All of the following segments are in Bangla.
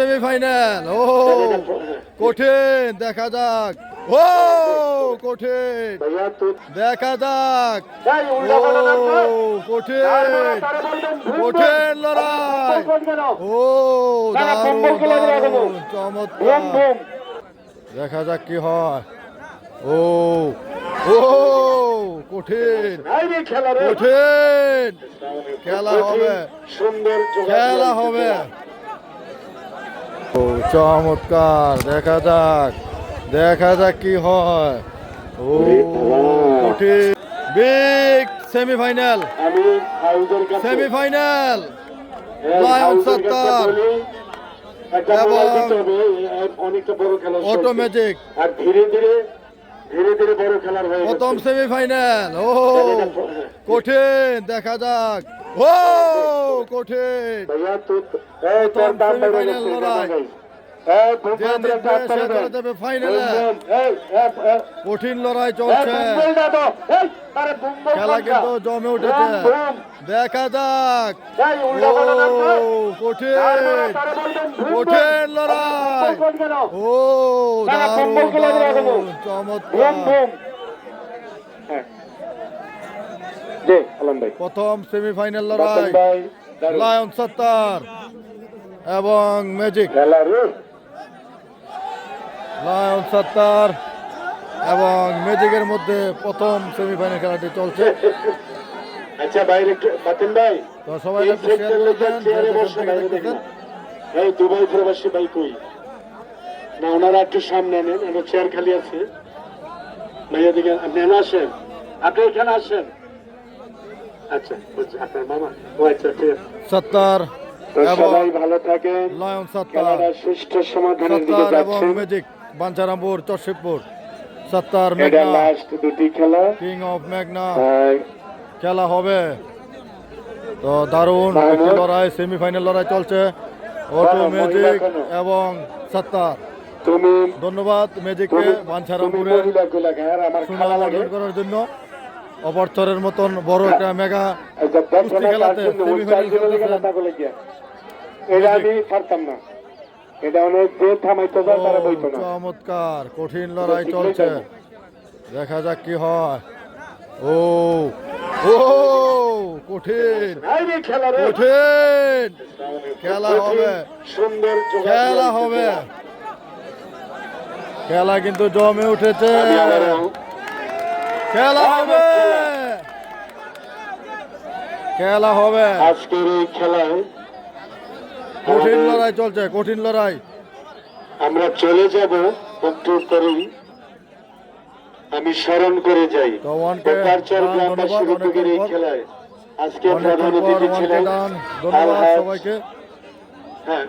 সেমিফাইনাল ও কঠিন দেখা যাক। ও কঠিন দেখা যাক। ও। কঠিন কঠিন। লড়াই। ও চমৎকার। দেখা যাক কি হয়। ও ও কঠিন কঠিন। খেলা হবে। খেলা হবে। ও, চমৎকার, দেখা যাক দেখা যাক কি হয় ও কঠিন big semifinal semifinal, lion Sattar. Automatic আর ধীরে ধীরে প্রথম সেমিফাইনাল ও, কঠিন, দেখা যাক ও কঠিন। কঠিন লড়াই চলছে। খেলা কিন্তু জমে উঠেছে। দেখা যাক। ও কঠিন। বল। কঠিন লড়াই? ও চমৎকার ভুম হ্যাঁ জি আলম ভাই প্রথম সেমিফাইনাল লড়াই লায়ন সত্তার এবং ম্যাজিক লায়ন সত্তার এবং ম্যাজিকের মধ্যে প্রথম সেমিফাইনাল খেলাটি চলছে। আচ্ছা বাইরে ভাই। তো সবাই এই একটু শেয়ার করে দেন চেয়ারে বসে বাইরে দেখেন। এই দুবাই প্রবাসী ভাই কই? না ওনারা একটু সামনে নেন আমার চেয়ার খালি আছে। ভাইয়া আপনি আসেন। আপনি এখানে আসেন আচ্ছা বুঝছি, আপনার মামা ও আচ্ছা ঠিক আছে সত্তার তো সবাই ভালো থাকেন। লায়ন সত্তার। সুষ্ঠু সমাধানের দিকে সত্তার এবং যাচ্ছে ম্যাজিক বাঞ্ছারামপুর চরশিবপুর সত্তার মেঘনা। লাস্ট দুটি খেলা। কিং অফ মেঘনা। খেলা হবে। তো দারুণ একটি লড়াই সেমিফাইনাল লড়াই চলছে। অটো ম্যাজিক এবং সত্তার। ধন্যবাদ ম্যাজিককে বাঞ্ছারামপুরের সুনাম অর্জন করার জন্য। অপরথরের মতন বড় একটা মেগা কুস্তি খেলাতে তার জন্য ওই semi-final চার জনের খেলতেছেন। কথা বলে গিয়া। এটা আমি পারতাম না। এটা অনেক যে থামাইতে তারা বইতো না। চমৎকার কঠিন লড়াই চলছে। দেখা যাক কি হয়। ও ও কঠিন কঠিন। খেলা হবে। সুন্দর খেলা হবে। খেলা কিন্তু জমে উঠেছে। খেলা হবে। খেলা হবে। আজকের এই খেলায় কঠিন লড়াই চলছে কঠিন লড়াই। আমরা চলে যাব একটু পরেই আমি স্মরণ করে যাই। গ্রামবাসীর উদ্যোগের এই খেলায়। আজকে প্রধান অতিথি ছিলেন সবাইকে। হ্যাঁ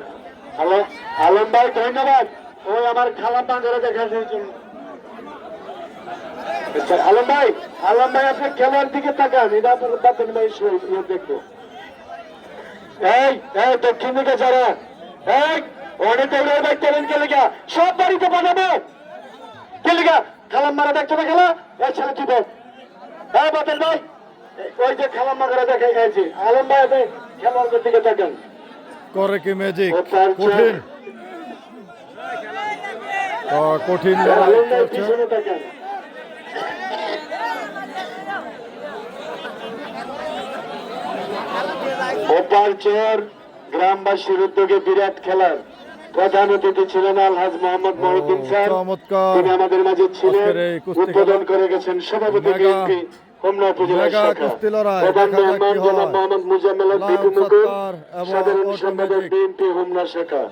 আলম ভাই ধন্যবাদ। ওই আমার খালা পাঞ্জারা দেখা আচ্ছা, আলম ভাই আলম ভাই আপনি খেলার দিকে তাকান এটা আপনার বাতেন ভাই ইয়ে দেখব। এই এই দক্ষিণ দিকে যারা। এই অনেক ভাই কেলেন কে লেগা সব বাড়িতে পাঠাবো কে লেগা খালাম মারা দেখছ না খেলা? এই ছেলে কি বল? এই বাতেন ভাই। ওই যে খালাম মারা দেখে এই আলম ভাই আপনি খেলার দিকে তাকান। করে কি ম্যাজিক কঠিন। কঠিন লড়াই আলম ভাই চলছে পিছনে তাকান ওপারচর গ্রামবাসীর উদ্যোগে বিরাট খেলার প্রধান অতিথি ছিলেন আলহাজ মোহাম্মদ মহিউদ্দিন স্যার। তিনি আমাদের মাঝে ছিলেন উদ্বোধন করে গেছেন সভাপতি বিএনপি হোমনা উপজেলা শাখা। প্রধান দেখা যাক কি মেহমান জনাব। মোহাম্মদ মুজাম্মেল বিপু মুকুল সাধারণ সম্পাদক বিএনপি হোমনা শাখা।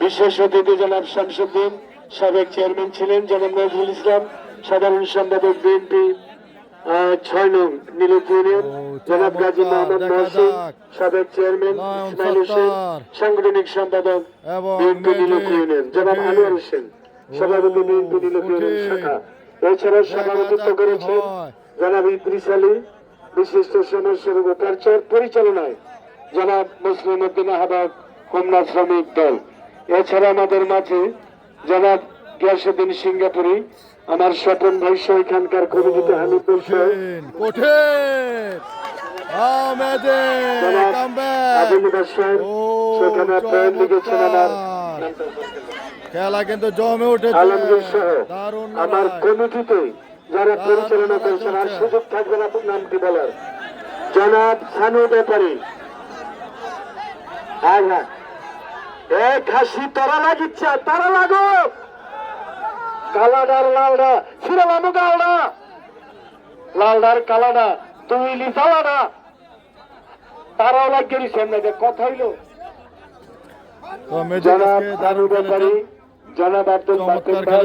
বিশেষ অতিথি জনাব শামসুদ্দিন সাবেক চেয়ারম্যান ছিলেন জনাব নজরুল ইসলাম সাধারণ সম্পাদক বিএনপি ছয় নং নীলুপ ইউনিয়ন জনাব গাজী মোহাম্মদ মহসিন। সাবেক চেয়ারম্যান ইসমাইল হোসেন। সাংগঠনিক সম্পাদক বিএনপি নীলুপ ইউনিয়ন জনাব আনোয়ার হোসেন সভাপতি বিএনপি ইউনিয়ন শাখা। এছাড়া সভাপতিত্ব করেছেন জনাব ইদ্রিস আলী বিশিষ্ট সমাজসেবক ও কালচার পরিচালনায় জনাব মুসলিম উদ্দিন আহবাব হোমনা শ্রমিক দল। এছাড়া আমাদের মাঝে জনাব গিয়াসুদ্দিন সিঙ্গাপুরি আমার স্বপন ভাই সহ এখানকার কমিটিতে লিখেছেন আমার খেলা কিন্তু জমে উঠেছে। আলমগীর সহ আমার কমিটিতে যারা পরিচালনা করেছেন আর সুযোগ থাকবে না নামটি বলার। জনাব সানু ব্যাপারী। হ্যাঁ হ্যাঁ। এ খাসি তারা লাগিচ্ছে তারা লাগো কালাডার লালডা ফিরে লামু গালডা লালডার কালাডা তুই লিসালাডা তারাও লাগিয়ে দিচ্ছেন না যে কথা হইল। জনাব দারু ব্যাপারী জনাব আব্দুল চমৎকার ভাই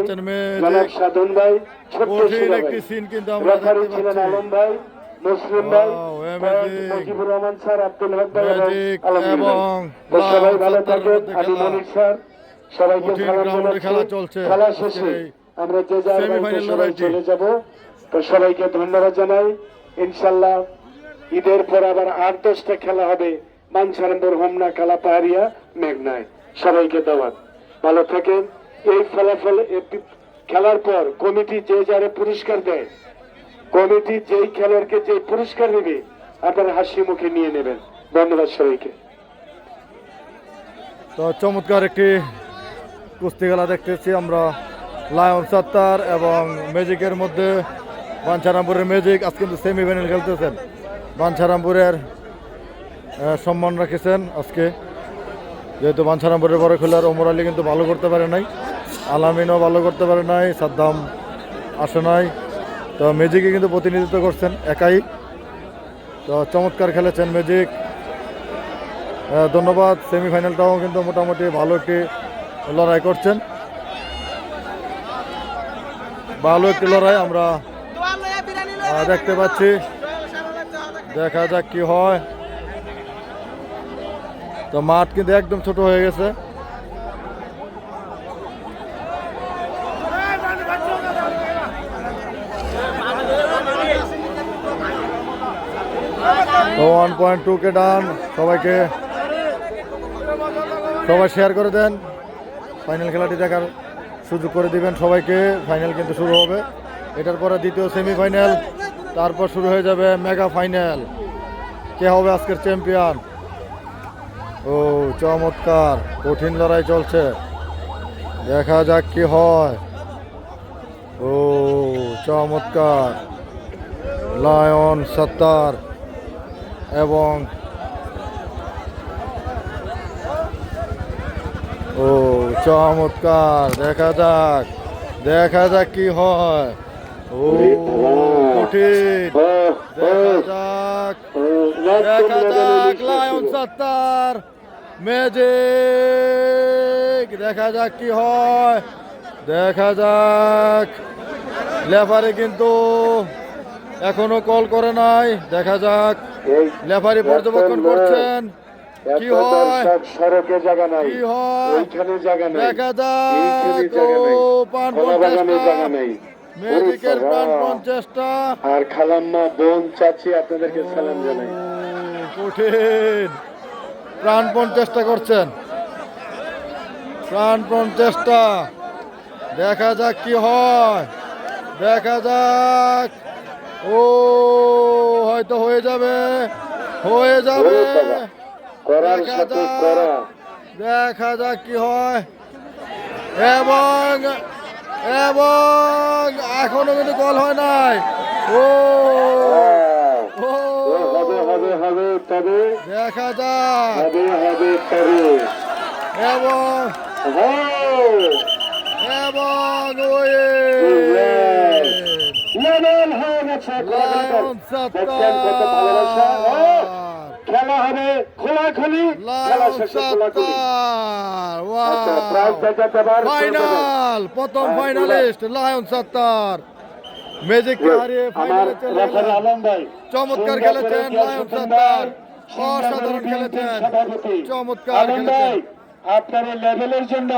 জনাব সাধন ভাই ছোট্ট রেফারি ছিলেন আলম ভাই মুসলিম ভাই মুজিবুর রহমান স্যার আব্দুল হক ভাই এবং ভাই। সবাই ভালো থাকেন আমি মনির স্যার। সবাইকে খেলা চলছে। খেলা শেষে আমরা যে যার সবাই চলে যাব। তো সবাইকে ধন্যবাদ জানাই। ইনশাল্লাহ ঈদের পর আবার আট দশটা খেলা হবে। মানসারামপুর হোমনা খেলা পাহাড়িয়া মেঘনায়। সবাইকে দাওয়াত ভালো থাকেন। এই ফলাফল খেলার পর কমিটি যে যারে পুরস্কার দেয় কমিটি যেই খেলোয়াড়কে যে পুরস্কার দেবে আপনার হাসি মুখে নিয়ে নেবেন। ধন্যবাদ সবাইকে। তো চমৎকার একটি কুস্তি খেলা দেখতেছি আমরা লায়ন সত্তার এবং ম্যাজিকের মধ্যে বাঞ্ছারামপুরের ম্যাজিক আজ কিন্তু সেমিফাইনাল খেলতেছেন। বাঞ্ছারামপুরের সম্মান রাখেছেন আজকে। যেহেতু বাঞ্ছারামপুরের বড় খেলোয়াড় ওমর আলী কিন্তু ভালো করতে পারে নাই, আলামিনও ভালো করতে পারে নাই, সাদ্দাম আসে নাই। তো ম্যাজিকে কিন্তু প্রতিনিধিত্ব করছেন একাই। তো চমৎকার খেলেছেন ম্যাজিক ধন্যবাদ সেমিফাইনালটাও কিন্তু মোটামুটি ভালো একটি লড়াই করছেন। ভালো একটি লড়াই আমরা দেখতে পাচ্ছি। দেখা যাক কি হয়। তো মাঠ কিন্তু একদম ছোট হয়ে গেছে। One point two K done সবাইকে, সবাই শেয়ার করে দেন। ফাইনাল খেলাটি দেখার সুযোগ করে দিবেন সবাইকে। ফাইনাল কিন্তু শুরু হবে। এটার পরে দ্বিতীয় সেমিফাইনাল, তারপর শুরু হয়ে যাবে মেগা ফাইনাল। কে হবে আজকের চ্যাম্পিয়ন? ও, চমৎকার। কঠিন লড়াই চলছে। দেখা যাক কি হয়। ও, চমৎকার। লায়ন সত্তার এবং ও চমৎকার, দেখা যাক দেখা যাক কি হয়। ও, কঠিন, দেখা যাক দেখা যাক, লায়ন সত্তার ম্যাজিক দেখা যাক কি হয়, দেখা যাক। লেফারি কিন্তু এখনও কল করে নাই, দেখা যাক। লেফারি পর্যবেক্ষণ করছেন। কি হয়? সড়কে জায়গা নাই কি হয়? ওইখানে জায়গা নাই দেখা পান জায়গা নেই পান পঞ্চাশটা আর খালাম্মা বোন চাচি আপনাদেরকে সালাম জানাই। কঠিন। প্রাণপণ চেষ্টা করছেন। প্রাণপণ চেষ্টা। দেখা যাক কি হয়। দেখা যাক। ও হয়তো হয়ে যাবে। হয়ে যাবে। করার দেখা সাথে যাক। করা। দেখা যাক কি হয়। এবং এবং এখনও কিন্তু কল হয় নাই। ও হ্যাঁ। ও। ও হবে হবে হবে তবে। দেখা যাক। হবে হবে তবে। এবং। এবং ওই লেভেল হয়ে গেছে। লায়ন দেখছেন কত ভালোবাসা ও, সত্তার খেলা হবে খেলা শেষে আচ্ছা প্রাইজ ফাইনাল প্রথম হ্যাঁ, ফাইনালিস্ট লায়ন সত্তার। ম্যাজিককে হারিয়ে আমার ফাইনালে চলে গেলেন আলম ভাই চমৎকার খেলেছেন লায়ন সত্তার। অসাধারণ খেলেছেন। চমৎকার খেলেছেন। আপনার লেভেলের জন্য